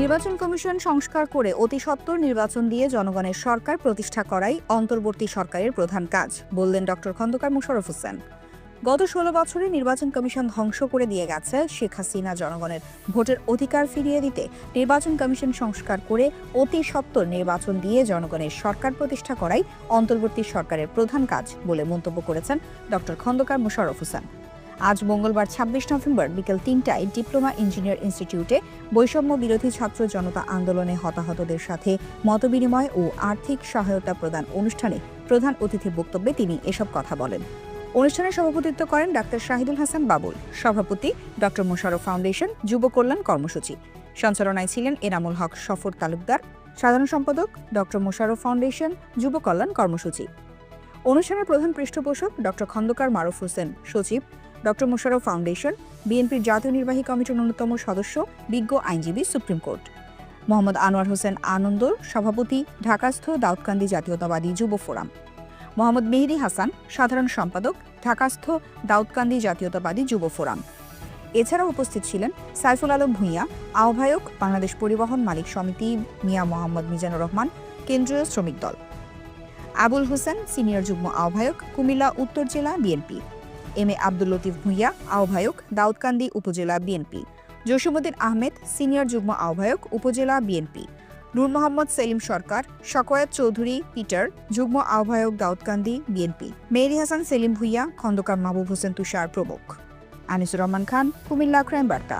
নির্বাচন কমিশন সংস্কার করে অতি নির্বাচন দিয়ে জনগণের সরকার প্রতিষ্ঠা করাই অন্তর্বর্তী সরকারের প্রধান কাজ, বললেন ডক্টর খন্দকার মোশাররফ হোসেন। গত ষোলো বছরে নির্বাচন কমিশন ধ্বংস করে দিয়ে গেছে শেখ হাসিনা জনগণের ভোটের অধিকার ফিরিয়ে দিতে। নির্বাচন কমিশন সংস্কার করে অতি সত্বর নির্বাচন দিয়ে জনগণের সরকার প্রতিষ্ঠা করাই অন্তর্বর্তী সরকারের প্রধান কাজ বলে মন্তব্য করেছেন ডক্টর খন্দকার মোশাররফ হোসেন। আজ মঙ্গলবার, ছাব্বিশ নভেম্বর বিকেল তিনটায় ডিপ্লোমা ইঞ্জিনিয়ার ইনস্টিটিউটে বৈষম্য বিরোধী ছাত্র জনতা আন্দোলনে হতাহতদের সাথে মতবিনিময় ও আর্থিক সহায়তা প্রদান অনুষ্ঠানে প্রধান অতিথির বক্তব্যে তিনি এসব কথা বলেন। অনুষ্ঠানে সভাপতিত্ব করেন ডাক্তার শাহিদুল হাসান বাবুল, সভাপতি ডক্টর মোশাররফ ফাউন্ডেশন, যুব কল্যাণ কর্মসূচি। সঞ্চালনায় ছিলেন এনামুল হক, সফর তালুকদার, সাধারণ সম্পাদক ডক্টর মোশাররফ ফাউন্ডেশন, যুব কল্যাণ কর্মসূচি। অনুষ্ঠানের প্রধান পৃষ্ঠপোষক ডক্টর খন্দকার মারুফ হোসেন, সচিব ডক্টর মোশাররফ ফাউন্ডেশন, বিএনপির জাতীয় নির্বাহী কমিটির অন্যতম সদস্য, বিজ্ঞ আইনজীবী, সুপ্রিম কোর্ট। মোহাম্মদ আনোয়ার হোসেন আনন্দ সভাপতি, ঢাকাস্থ দাউদকান্দি জাতীয়তাবাদী যুব ফোরাম। মোহাম্মদ মেহেদি হাসান, সাধারণ সম্পাদক, ঢাকাস্থ দাউদকান্দি জাতীয়তাবাদী যুব ফোরাম। এছাড়াও উপস্থিত ছিলেন সাইফুল আলম ভূঁইয়া, আহ্বায়ক, বাংলাদেশ পরিবহন মালিক সমিতি, মিয়া মোহাম্মদ মিজানুর রহমান, কেন্দ্রীয় শ্রমিক দল। আবুল হোসেন, সিনিয়র যুগ্ম আহ্বায়ক, কুমিল্লা, উত্তর জেলা BNP. M A Abdul Latif Bhuiyan, আহ্বায়ক দাউদকান্দি উপজেলা বিএনপি। জসিমুদ্দিন আহমেদ, সিনিয়র যুগ্ম আহ্বায়ক উপজেলা বিএনপি। নূর মোহাম্মদ সেলিম সরকার, শকয়াত চৌধুরী পিটার, যুগ্ম আহ্বায়ক দাউদকান্দি বিএনপি। মেহেদি হাসান সেলিম ভূঁইয়া, খন্দকার মাহবুব হোসেন তুষার প্রমুখ। আনিসুর রহমান খান, কুমিল্লা ক্রাইম বার্তা